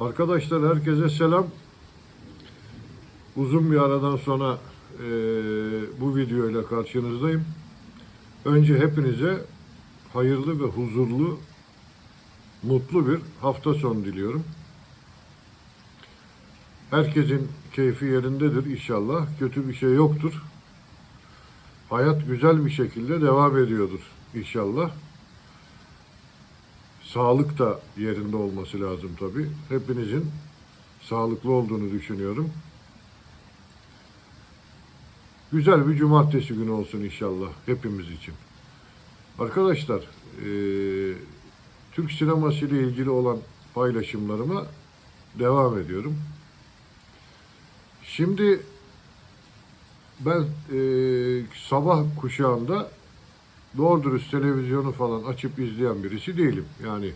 Arkadaşlar herkese selam. Uzun bir aradan sonra eee, bu videoyla karşınızdayım. Önce hepinize hayırlı ve huzurlu, mutlu bir hafta sonu diliyorum. Herkesin keyfi yerindedir inşallah. Kötü bir şey yoktur. Hayat güzel bir şekilde devam ediyordur inşallah. Sağlık da yerinde olması lazım tabii. Hepinizin sağlıklı olduğunu düşünüyorum. Güzel bir cumartesi günü olsun inşallah hepimiz için. Arkadaşlar, eee, Türk sineması ile ilgili olan paylaşımlarıma devam ediyorum. Şimdi ben eee, sabah kuşağında doğru dürüst televizyonu falan açıp izleyen birisi değilim. Yani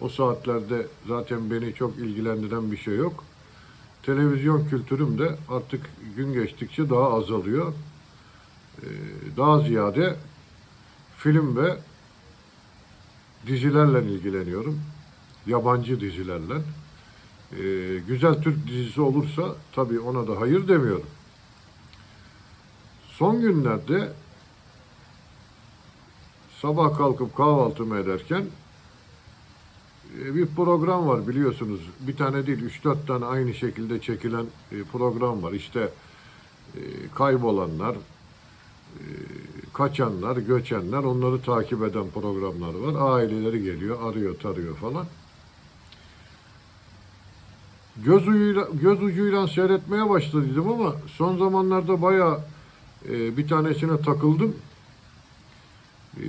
o saatlerde zaten beni çok ilgilendiren bir şey yok. Televizyon kültürüm de artık gün geçtikçe daha azalıyor. Ee, daha ziyade film ve dizilerle ilgileniyorum. Yabancı dizilerle. Ee, güzel Türk dizisi olursa tabii ona da hayır demiyorum. Son günlerde sabah kalkıp kahvaltımı ederken e, bir program var biliyorsunuz. Bir tane değil, 3-4 tane aynı şekilde çekilen e, program var. İşte e, kaybolanlar, kaçanlar, göçenler, onları takip eden programlar var. Aileleri geliyor, arıyor, tarıyor falan. Göz ucuyla, göz ucuyla seyretmeye başladım ama son zamanlarda bayağı bir tanesine takıldım. E,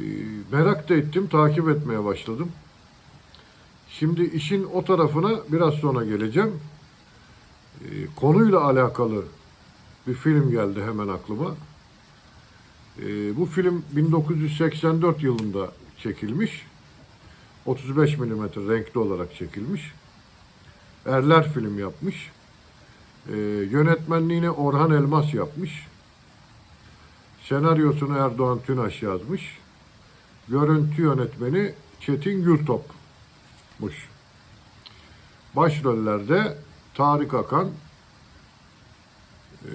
merak da ettim, takip etmeye başladım. Şimdi işin o tarafına biraz sonra geleceğim. E, konuyla alakalı bir film geldi hemen aklıma. E, bu film 1984 yılında çekilmiş. 35 mm renkli olarak çekilmiş. Erler film yapmış. Yönetmenliğini Orhan Elmas yapmış. Senaryosunu Erdoğan Tünaş yazmış. Görüntü yönetmeni Çetin Gürtop'muş. Başrollerde Tarık Akan, e,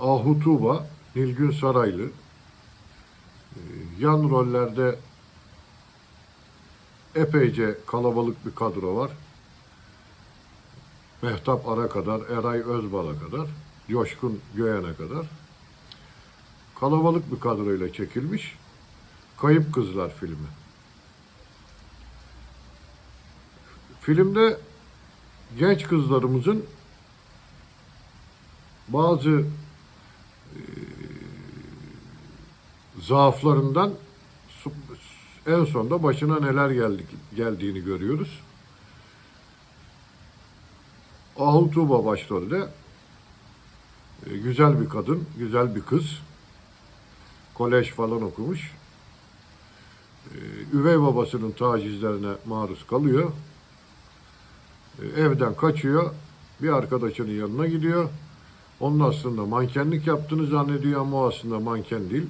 Ahu Tuğba, Nilgün Saraylı. E, yan rollerde epeyce kalabalık bir kadro var. Mehtap Ara kadar, Eray Özbal'a kadar, Coşkun Göyen'e kadar. Kalabalık bir kadroyla çekilmiş. Kayıp Kızlar filmi. Filmde genç kızlarımızın bazı e, zaaflarından en sonunda başına neler geldik, geldiğini görüyoruz. Ahu Tuğba başrolde e, güzel bir kadın, güzel bir kız. Kolej falan okumuş. E, üvey babasının tacizlerine maruz kalıyor. E, evden kaçıyor. Bir arkadaşının yanına gidiyor. Onun aslında mankenlik yaptığını zannediyor ama o aslında manken değil.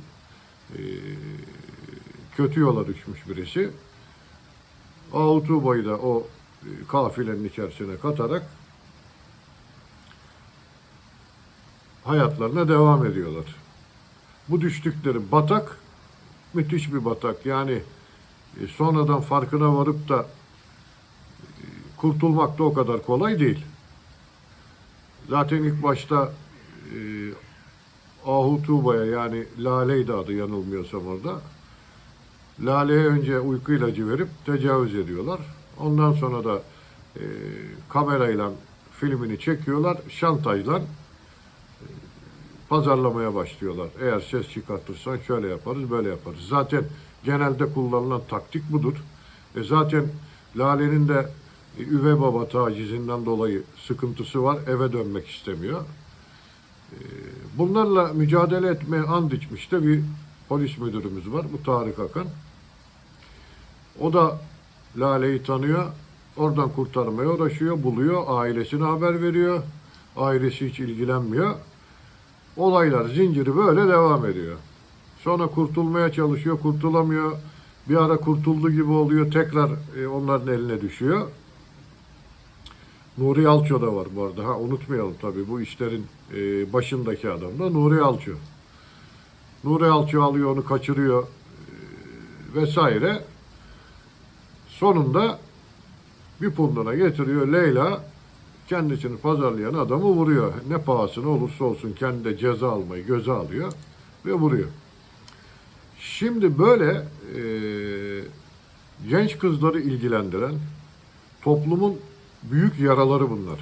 E, kötü yola düşmüş birisi. Ahu Tuğba'yı da o e, kafilenin içerisine katarak hayatlarına devam ediyorlar. Bu düştükleri batak müthiş bir batak. Yani e, sonradan farkına varıp da e, kurtulmak da o kadar kolay değil. Zaten ilk başta e, Ahu yani Lale'ydi adı yanılmıyorsam orada. Lale'ye önce uyku ilacı verip tecavüz ediyorlar. Ondan sonra da e, kamerayla filmini çekiyorlar. Şantajla pazarlamaya başlıyorlar. Eğer ses çıkartırsan şöyle yaparız, böyle yaparız. Zaten genelde kullanılan taktik budur. E zaten Lale'nin de e, üvey baba tacizinden dolayı sıkıntısı var. Eve dönmek istemiyor. E, bunlarla mücadele etmeye and içmiş de bir polis müdürümüz var. Bu Tarık Akan. O da Lale'yi tanıyor. Oradan kurtarmaya uğraşıyor, buluyor. Ailesine haber veriyor. Ailesi hiç ilgilenmiyor. Olaylar zinciri böyle devam ediyor. Sonra kurtulmaya çalışıyor, kurtulamıyor. Bir ara kurtuldu gibi oluyor, tekrar e, onların eline düşüyor. Nuri Alço da var bu arada. Ha unutmayalım tabii bu işlerin e, başındaki adam da Nuri Alço. Nuri Alço alıyor onu kaçırıyor e, vesaire. Sonunda bir punduna getiriyor Leyla kendisini pazarlayan adamı vuruyor. Ne pahasına olursa olsun kendi de ceza almayı göze alıyor ve vuruyor. Şimdi böyle e, genç kızları ilgilendiren toplumun büyük yaraları bunlar.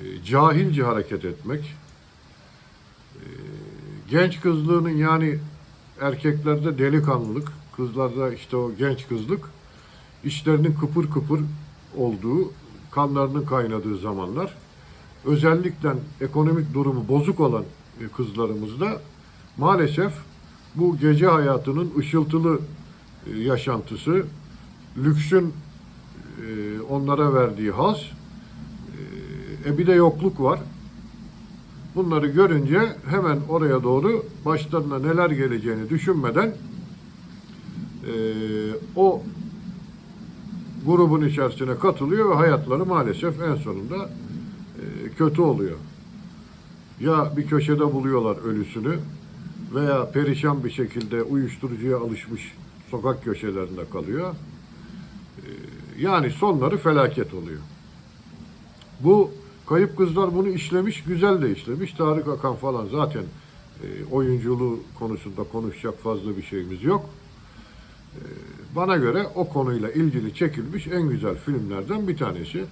E, cahilce hareket etmek, e, genç kızlığının yani erkeklerde delikanlılık, kızlarda işte o genç kızlık, işlerinin kıpır kıpır olduğu, kanlarının kaynadığı zamanlar. Özellikle ekonomik durumu bozuk olan e, kızlarımızda maalesef bu gece hayatının ışıltılı e, yaşantısı, lüksün e, onlara verdiği haz, e, bir de yokluk var. Bunları görünce hemen oraya doğru başlarına neler geleceğini düşünmeden e, o grubun içerisine katılıyor ve hayatları maalesef en sonunda e, kötü oluyor. Ya bir köşede buluyorlar ölüsünü veya perişan bir şekilde uyuşturucuya alışmış sokak köşelerinde kalıyor. E, yani sonları felaket oluyor. Bu kayıp kızlar bunu işlemiş, güzel de işlemiş. Tarık Akan falan zaten e, oyunculuğu konusunda konuşacak fazla bir şeyimiz yok. E, bana göre o konuyla ilgili çekilmiş en güzel filmlerden bir tanesi. E,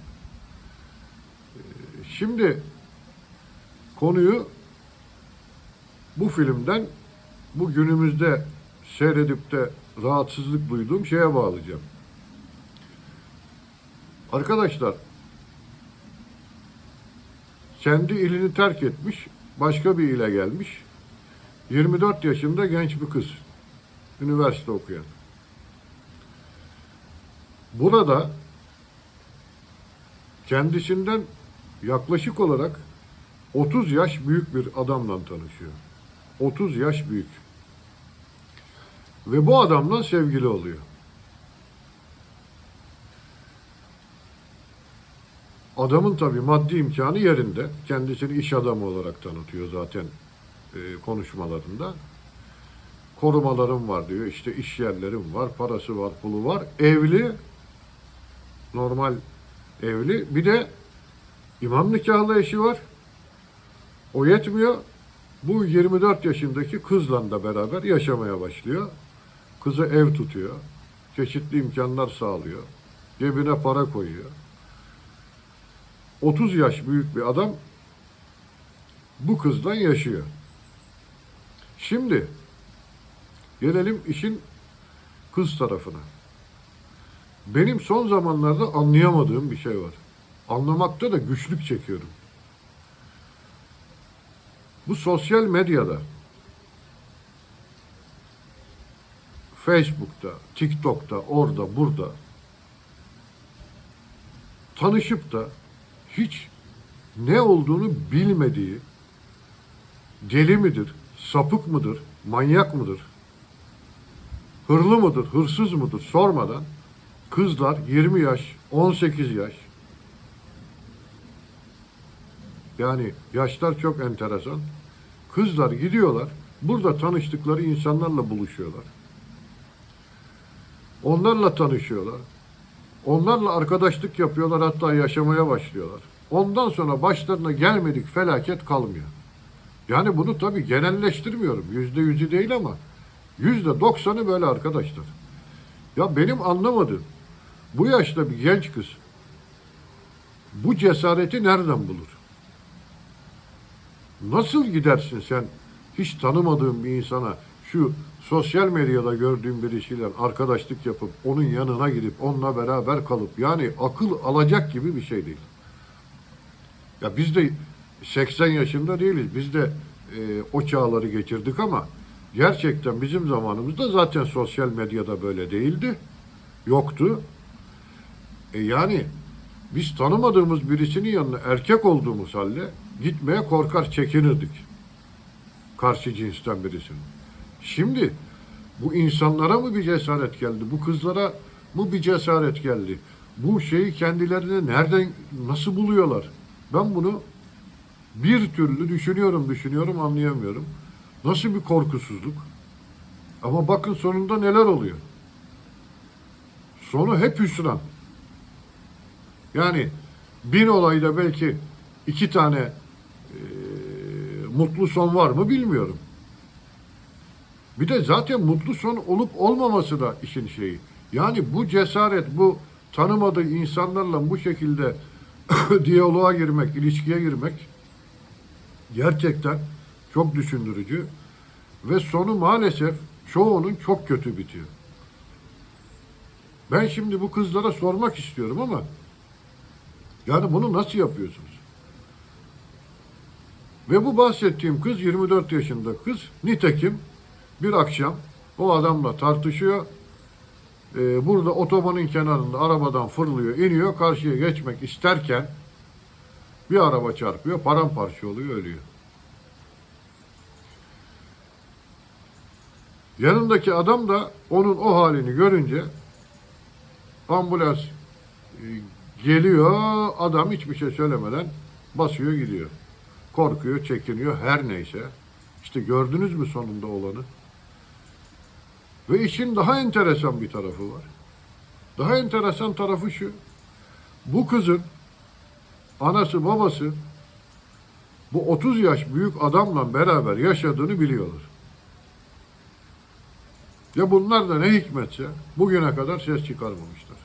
şimdi konuyu bu filmden bu günümüzde seyredip de rahatsızlık duyduğum şeye bağlayacağım. Arkadaşlar kendi ilini terk etmiş, başka bir ile gelmiş. 24 yaşında genç bir kız. Üniversite okuyan. Burada kendisinden yaklaşık olarak 30 yaş büyük bir adamla tanışıyor. 30 yaş büyük. Ve bu adamla sevgili oluyor. Adamın tabii maddi imkanı yerinde. Kendisini iş adamı olarak tanıtıyor zaten e, konuşmalarında. Korumalarım var diyor. İşte iş yerlerim var, parası var, pulu var. Evli, normal evli. Bir de imam nikahlı eşi var. O yetmiyor. Bu 24 yaşındaki kızla da beraber yaşamaya başlıyor. Kızı ev tutuyor. Çeşitli imkanlar sağlıyor. Cebine para koyuyor. 30 yaş büyük bir adam bu kızla yaşıyor. Şimdi gelelim işin kız tarafına. Benim son zamanlarda anlayamadığım bir şey var. Anlamakta da güçlük çekiyorum. Bu sosyal medyada Facebook'ta, TikTok'ta, orada, burada tanışıp da hiç ne olduğunu bilmediği deli midir, sapık mıdır, manyak mıdır, hırlı mıdır, hırsız mıdır sormadan kızlar 20 yaş, 18 yaş yani yaşlar çok enteresan. Kızlar gidiyorlar, burada tanıştıkları insanlarla buluşuyorlar. Onlarla tanışıyorlar. Onlarla arkadaşlık yapıyorlar hatta yaşamaya başlıyorlar. Ondan sonra başlarına gelmedik felaket kalmıyor. Yani bunu tabii genelleştirmiyorum. Yüzde yüzü değil ama yüzde doksanı böyle arkadaşlar. Ya benim anlamadığım bu yaşta bir genç kız bu cesareti nereden bulur? Nasıl gidersin sen hiç tanımadığın bir insana şu sosyal medyada gördüğün birisiyle arkadaşlık yapıp onun yanına gidip onunla beraber kalıp yani akıl alacak gibi bir şey değil. Ya biz de 80 yaşında değiliz. Biz de e, o çağları geçirdik ama gerçekten bizim zamanımızda zaten sosyal medyada böyle değildi. Yoktu. E yani biz tanımadığımız birisinin yanına erkek olduğumuz halde gitmeye korkar çekinirdik. Karşı cinsten birisinin. Şimdi bu insanlara mı bir cesaret geldi? Bu kızlara mı bir cesaret geldi? bu şeyi kendilerine nereden nasıl buluyorlar? Ben bunu bir türlü düşünüyorum düşünüyorum anlayamıyorum. Nasıl bir korkusuzluk? Ama bakın sonunda neler oluyor. Sonu hep hüsran. Yani bin olayda belki iki tane eee, mutlu son var mı bilmiyorum. Bir de zaten mutlu son olup olmaması da işin şeyi. Yani bu cesaret, bu tanımadığı insanlarla bu şekilde diyaloğa girmek, ilişkiye girmek gerçekten çok düşündürücü ve sonu maalesef çoğunun çok kötü bitiyor. Ben şimdi bu kızlara sormak istiyorum ama yani bunu nasıl yapıyorsunuz? Ve bu bahsettiğim kız 24 yaşında kız. Nitekim bir akşam o adamla tartışıyor. Ee, burada otobanın kenarında arabadan fırlıyor, iniyor. Karşıya geçmek isterken bir araba çarpıyor, paramparça oluyor, ölüyor. Yanındaki adam da onun o halini görünce ambulans e, geliyor, adam hiçbir şey söylemeden basıyor gidiyor. Korkuyor, çekiniyor, her neyse. İşte gördünüz mü sonunda olanı? Ve işin daha enteresan bir tarafı var. Daha enteresan tarafı şu. Bu kızın anası babası bu 30 yaş büyük adamla beraber yaşadığını biliyorlar. Ya bunlar da ne hikmetse bugüne kadar ses çıkarmamışlar.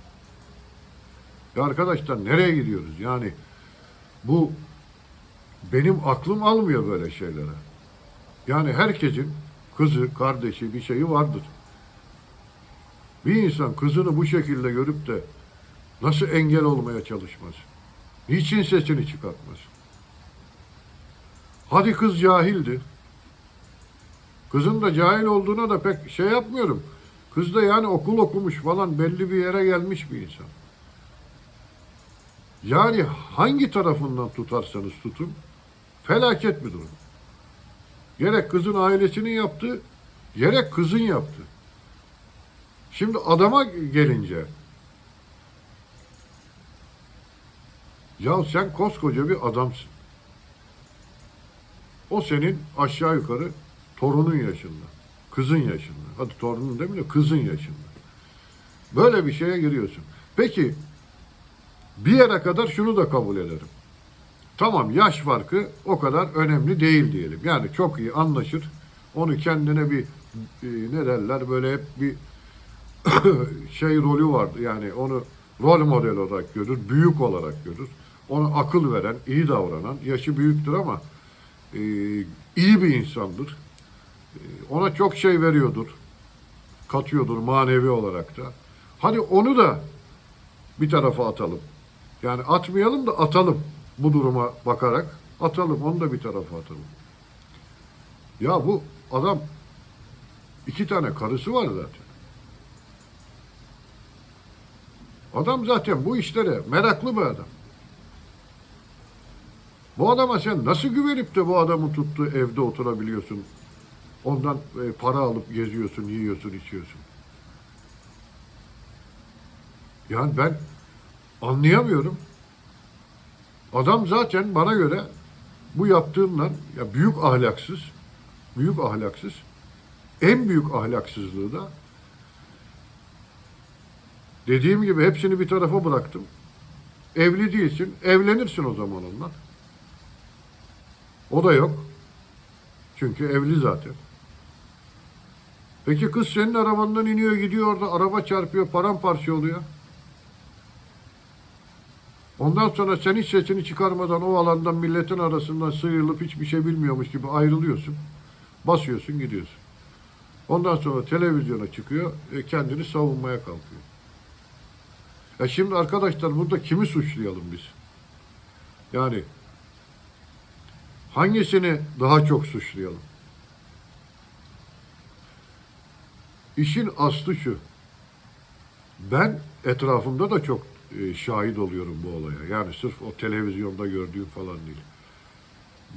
Ya arkadaşlar nereye gidiyoruz? Yani bu benim aklım almıyor böyle şeylere. Yani herkesin kızı, kardeşi bir şeyi vardır. Bir insan kızını bu şekilde görüp de nasıl engel olmaya çalışmaz? Niçin sesini çıkartmaz? Hadi kız cahildi. Kızın da cahil olduğuna da pek şey yapmıyorum. Kız da yani okul okumuş falan belli bir yere gelmiş bir insan. Yani hangi tarafından tutarsanız tutun felaket bir durum. Gerek kızın ailesinin yaptığı, gerek kızın yaptığı. Şimdi adama gelince ya sen koskoca bir adamsın. O senin aşağı yukarı torunun yaşında. Kızın yaşında. Hadi torunun değil mi de kızın yaşında. Böyle bir şeye giriyorsun. Peki bir yere kadar şunu da kabul ederim. Tamam yaş farkı o kadar önemli değil diyelim. Yani çok iyi anlaşır. Onu kendine bir e, ne derler böyle hep bir şey rolü vardı. Yani onu rol model olarak görür, büyük olarak görür. Ona akıl veren, iyi davranan, yaşı büyüktür ama e, iyi bir insandır. E, ona çok şey veriyordur. Katıyordur manevi olarak da. Hadi onu da bir tarafa atalım. Yani atmayalım da atalım bu duruma bakarak. Atalım, onu da bir tarafa atalım. Ya bu adam iki tane karısı var zaten. Adam zaten bu işlere meraklı bir adam. Bu adama sen nasıl güvenip de bu adamın tuttuğu evde oturabiliyorsun? Ondan e, para alıp geziyorsun, yiyorsun, içiyorsun. Yani ben anlayamıyorum. Adam zaten bana göre bu yaptığından ya büyük ahlaksız, büyük ahlaksız. En büyük ahlaksızlığı da dediğim gibi hepsini bir tarafa bıraktım. Evli değilsin, evlenirsin o zaman onunla. O da yok. Çünkü evli zaten. Peki kız senin arabandan iniyor gidiyor orada araba çarpıyor paramparça oluyor. Ondan sonra sen hiç sesini çıkarmadan o alandan milletin arasından sıyrılıp hiçbir şey bilmiyormuş gibi ayrılıyorsun. Basıyorsun gidiyorsun. Ondan sonra televizyona çıkıyor e, kendini savunmaya kalkıyor. Ya şimdi arkadaşlar burada kimi suçlayalım biz? Yani hangisini daha çok suçlayalım? İşin aslı şu. Ben etrafımda da çok e, şahit oluyorum bu olaya. Yani sırf o televizyonda gördüğüm falan değil.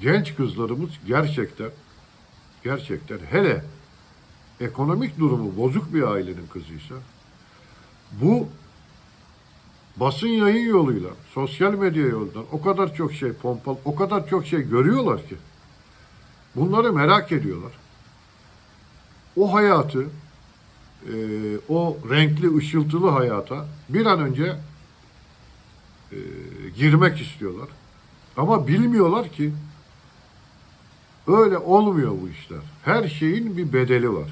Genç kızlarımız gerçekten gerçekten hele ekonomik durumu bozuk bir ailenin kızıysa bu basın yayın yoluyla, sosyal medya yolundan o kadar çok şey pompal, o kadar çok şey görüyorlar ki. Bunları merak ediyorlar. O hayatı, e, o renkli, ışıltılı hayata bir an önce e, girmek istiyorlar. Ama bilmiyorlar ki öyle olmuyor bu işler. Her şeyin bir bedeli var.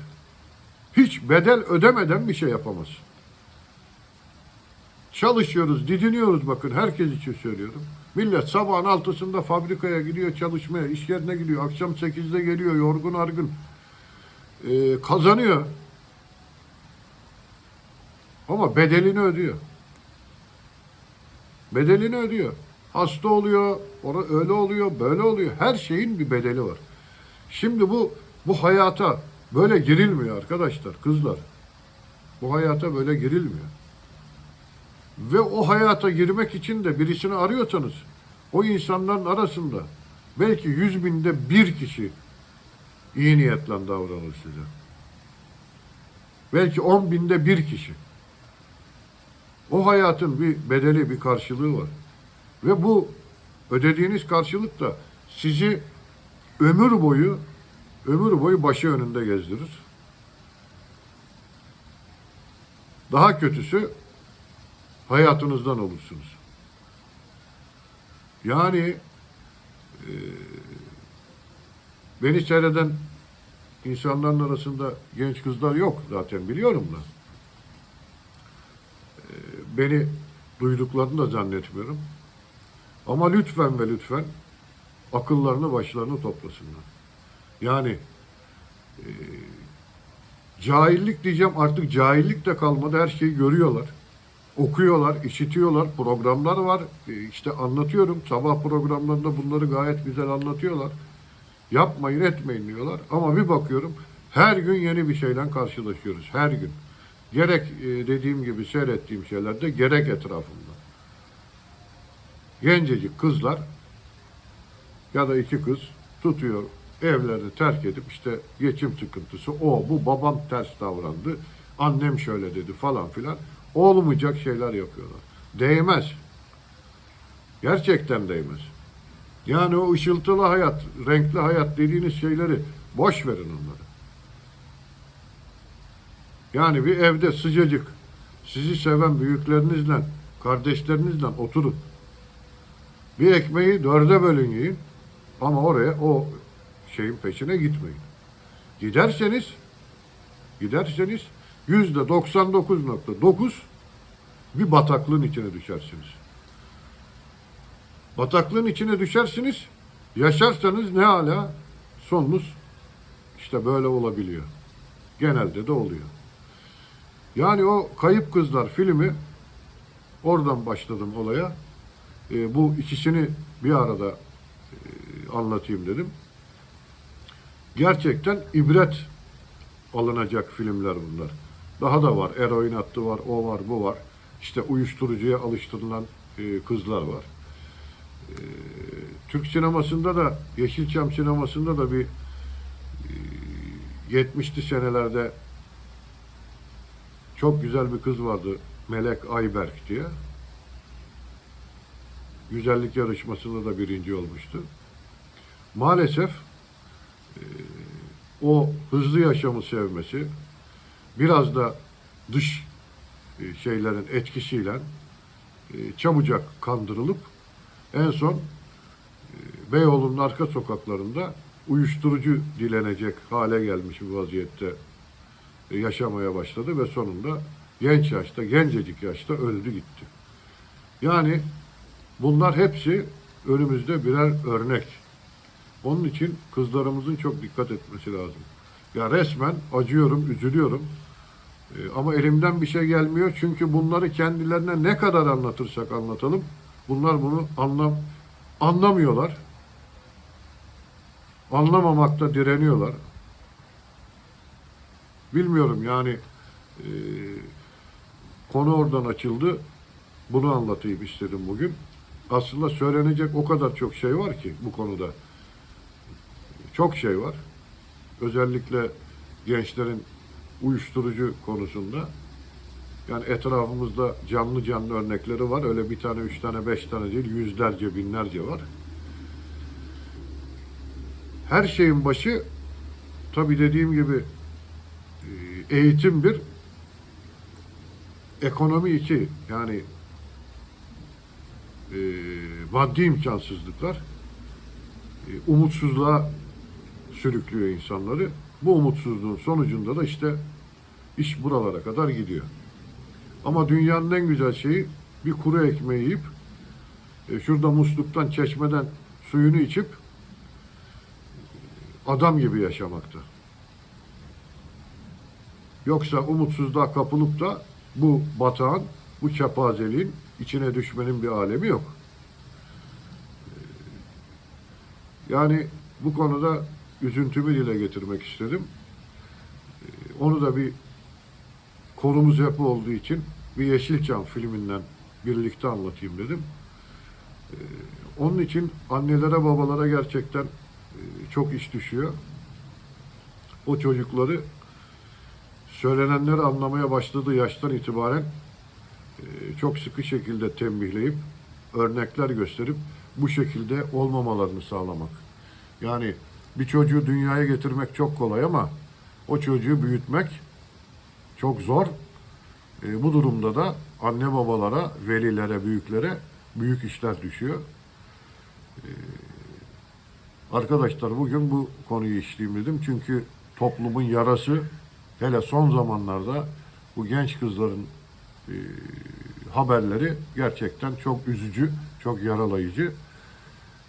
Hiç bedel ödemeden bir şey yapamazsın. Çalışıyoruz, didiniyoruz bakın herkes için söylüyorum. Millet sabahın altısında fabrikaya gidiyor çalışmaya, iş yerine gidiyor. Akşam sekizde geliyor yorgun argın. Ee, kazanıyor. Ama bedelini ödüyor. Bedelini ödüyor. Hasta oluyor, ora öyle oluyor, böyle oluyor. Her şeyin bir bedeli var. Şimdi bu bu hayata böyle girilmiyor arkadaşlar, kızlar. Bu hayata böyle girilmiyor. Ve o hayata girmek için de birisini arıyorsanız o insanların arasında belki yüz binde bir kişi iyi niyetle davranır size. Belki on binde bir kişi. O hayatın bir bedeli, bir karşılığı var. Ve bu ödediğiniz karşılık da sizi ömür boyu ömür boyu başı önünde gezdirir. Daha kötüsü hayatınızdan olursunuz. Yani e, beni seyreden insanların arasında genç kızlar yok zaten biliyorum da. E, beni duyduklarını da zannetmiyorum. Ama lütfen ve lütfen akıllarını başlarını toplasınlar. Yani e, cahillik diyeceğim artık cahillik de kalmadı her şeyi görüyorlar okuyorlar, işitiyorlar, programlar var. E, İşte anlatıyorum. Sabah programlarında bunları gayet güzel anlatıyorlar. Yapmayın, etmeyin diyorlar. Ama bir bakıyorum her gün yeni bir şeyle karşılaşıyoruz. Her gün. Gerek e, dediğim gibi seyrettiğim şeylerde gerek etrafımda. Gencecik kızlar ya da iki kız tutuyor evlerini terk edip işte geçim sıkıntısı o bu babam ters davrandı annem şöyle dedi falan filan olmayacak şeyler yapıyorlar. Değmez. Gerçekten değmez. Yani o ışıltılı hayat, renkli hayat dediğiniz şeyleri boş verin onları. Yani bir evde sıcacık, sizi seven büyüklerinizle, kardeşlerinizle oturun. Bir ekmeği dörde bölün yiyin ama oraya o şeyin peşine gitmeyin. Giderseniz, giderseniz yüzde 99.9 bir bataklığın içine düşersiniz. Bataklığın içine düşersiniz, yaşarsanız ne hala sonunuz işte böyle olabiliyor. Genelde de oluyor. Yani o Kayıp Kızlar filmi oradan başladım olaya. E, bu ikisini bir arada e, anlatayım dedim. Gerçekten ibret alınacak filmler bunlar. Daha da var. Eroin hattı var, o var, bu var. İşte uyuşturucuya alıştırılan e, kızlar var. E, Türk sinemasında da, Yeşilçam sinemasında da bir e, 70'li senelerde çok güzel bir kız vardı. Melek Ayberk diye. Güzellik yarışmasında da birinci olmuştu. Maalesef e, o hızlı yaşamı sevmesi, biraz da dış e, şeylerin etkisiyle e, çabucak kandırılıp en son Beyoğlu'nun arka sokaklarında uyuşturucu dilenecek hale gelmiş bir vaziyette yaşamaya başladı ve sonunda genç yaşta, gencecik yaşta öldü gitti. Yani bunlar hepsi önümüzde birer örnek. Onun için kızlarımızın çok dikkat etmesi lazım. Ya resmen acıyorum, üzülüyorum. Ee, ama elimden bir şey gelmiyor çünkü bunları kendilerine ne kadar anlatırsak anlatalım bunlar bunu anlam anlamıyorlar. Anlamamakta direniyorlar. Bilmiyorum yani e, konu oradan açıldı. Bunu anlatayım istedim bugün. Aslında söylenecek o kadar çok şey var ki bu konuda. Çok şey var. Özellikle gençlerin uyuşturucu konusunda Yani etrafımızda canlı canlı örnekleri var. Öyle bir tane, üç tane, beş tane değil, yüzlerce, binlerce var. Her şeyin başı tabii dediğim gibi eğitim bir, ekonomi iki. Yani e, maddi imkansızlıklar e, umutsuzluğa sürüklüyor insanları. Bu umutsuzluğun sonucunda da işte iş buralara kadar gidiyor. Ama dünyanın en güzel şeyi bir kuru ekmeği yiyip e, şurada musluktan, çeşmeden suyunu içip adam gibi yaşamakta. Yoksa umutsuzluğa kapılıp da bu batağın, bu kepazeliğin içine düşmenin bir alemi yok. Yani bu konuda üzüntümü dile getirmek istedim. Ee, Onu da bir konumuz hep olduğu için bir Yeşilçam filminden birlikte anlatayım dedim. Ee, Onun için annelere babalara gerçekten e, çok iş düşüyor. O çocukları söylenenleri anlamaya başladığı yaştan itibaren e, çok sıkı şekilde tembihleyip örnekler gösterip bu şekilde olmamalarını sağlamak. Yani bir çocuğu dünyaya getirmek çok kolay ama o çocuğu büyütmek çok zor. E, bu durumda da anne babalara, velilere, büyüklere büyük işler düşüyor. E, arkadaşlar bugün bu konuyu işleyeyim dedim. Çünkü toplumun yarası hele son zamanlarda bu genç kızların e, haberleri gerçekten çok üzücü, çok yaralayıcı.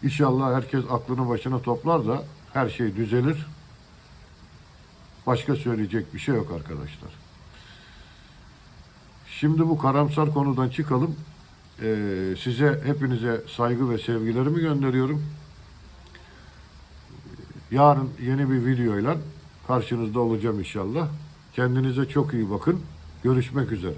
İnşallah herkes aklını başına toplar da her şey düzelir. Başka söyleyecek bir şey yok arkadaşlar. Şimdi bu karamsar konudan çıkalım. Ee, size hepinize saygı ve sevgilerimi gönderiyorum. Yarın yeni bir videoyla karşınızda olacağım inşallah. Kendinize çok iyi bakın. Görüşmek üzere.